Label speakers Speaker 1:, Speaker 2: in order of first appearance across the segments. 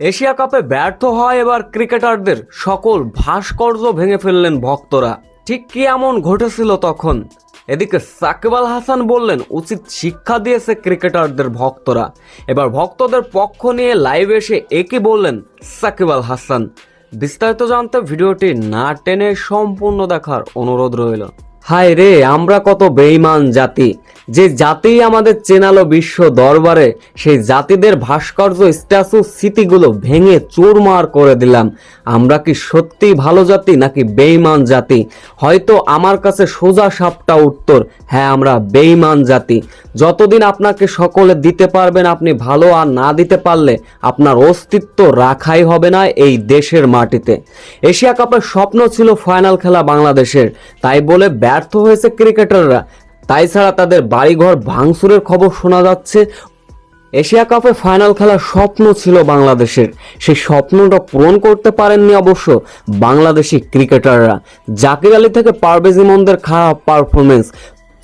Speaker 1: Asia কাপে ব্যর্থ হয় এবার ক্রিকেটারদের। সকল ভাস্কর্য ভেঙে ফেললেন ভক্তরা। ঠিক কি এমন ঘটেছিল তখন? এদিকে সাকিব আল হাসান বললেন, উচিত শিক্ষা দিয়েছে ক্রিকেটারদের ভক্তরা। এবার ভক্তদের পক্ষ নিয়ে লাইভ এসে একই বললেন সাকিব আল হাসান। বিস্তারিত জানতে ভিডিওটি না টেনে সম্পূর্ণ দেখার অনুরোধ রইল। হায় রে, আমরা কত বেইমান জাতি। যে জাতি আমাদের চেনালো বিশ্ব দরবারে, সেই জাতিদের ভাস্কর্য, স্ট্যাচু, স্মৃতিগুলো ভেঙে চুরমার করে দিলাম। আমরা কি সত্যি ভালো জাতি নাকি বেইমান জাতি? হয়তো আমার কাছে সোজা সাপটা উত্তর হ্যাঁ আমরা বেইমান জাতি। যতদিন আপনাকে সকলে দিতে পারবেন, আপনি ভালো আর না দিতে পারলে আপনার অস্তিত্ব রাখাই হবে না এই দেশের মাটিতে। এশিয়া কাপের স্বপ্ন ছিল ফাইনাল খেলা বাংলাদেশের, তাই বলে ব্যর্থ হয়েছে ক্রিকেটাররা। তাই ছাড়া তাদের বাড়িঘর ভাঙচুরের খবর শোনা যাচ্ছে। এশিয়া কাপে ফাইনাল খেলার স্বপ্ন ছিল বাংলাদেশের। সেই স্বপ্নটা পূরণ করতে পারেননি অবশ্য বাংলাদেশি ক্রিকেটাররা। জাকির আলী থেকে পারভেজ ইমনদের খারাপ পারফরমেন্স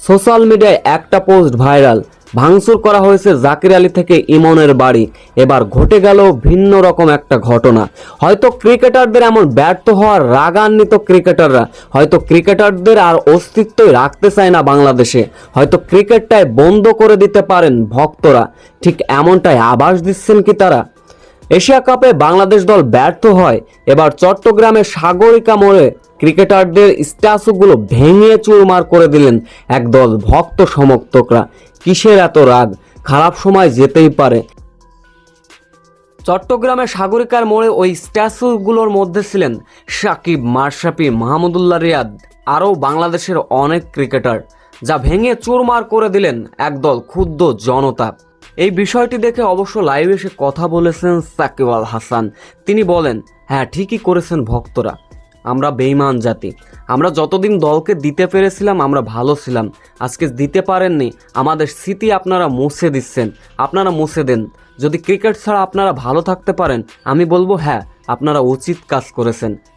Speaker 1: সোশ্যাল মিডিয়ায় একটা পোস্ট ভাইরাল ভাঙচুর করা হয়েছে জাকির আলী থেকে ইমনের বাড়ি। এবার ঘটে গেল ভিন্ন রকম একটা ঘটনা। হয়তো ক্রিকেটারদের এমন ব্যর্থ হওয়ার রাগান্বিত ক্রিকেটাররা। হয়তো ক্রিকেটারদের আর অস্তিত্বই রাখতে চায় না বাংলাদেশে। হয়তো ক্রিকেটটাই বন্ধ করে দিতে পারেন ভক্তরা। ঠিক এমনটাই আভাস দিচ্ছেন কি তারা? এশিয়া কাপে বাংলাদেশ দল ব্যর্থ হয়। এবার চট্টগ্রামের সাগরিকা মোড়ে ক্রিকেটারদের স্ট্যাচুগুলো ভেঙে চুরমার করে দিলেন একদল ভক্ত সমর্থকরা। কিসের এত রাগ? খারাপ সময় যেতেই পারে। চট্টগ্রামের সাগরিকার মোড়ে ওই স্ট্যাচুগুলোর মধ্যে ছিলেন সাকিব মারশাপি মাহমুদুল্লাহ রিয়াদ, আরও বাংলাদেশের অনেক ক্রিকেটার, যা ভেঙে চুরমার করে দিলেন একদল ক্ষুদ্র জনতা। এই বিষয়টি দেখে অবশ্য লাইভ এসে কথা বলেছেন সাকিব আল হাসান। তিনি বলেন হ্যাঁ ঠিকই করেছেন ভক্তরা। আমরা বেইমান জাতি। আমরা যতদিন দলকে দিতে পেরেছিলাম, আমরা ভালো ছিলাম। আজকে দিতে পারেননি। আমাদের স্মৃতি আপনারা মুছে দিচ্ছেন। আপনারা মুছে দেন। যদি ক্রিকেট ছাড়া আপনারা ভালো থাকতে পারেন, আমি বলব হ্যাঁ আপনারা উচিত কাজ করেছেন।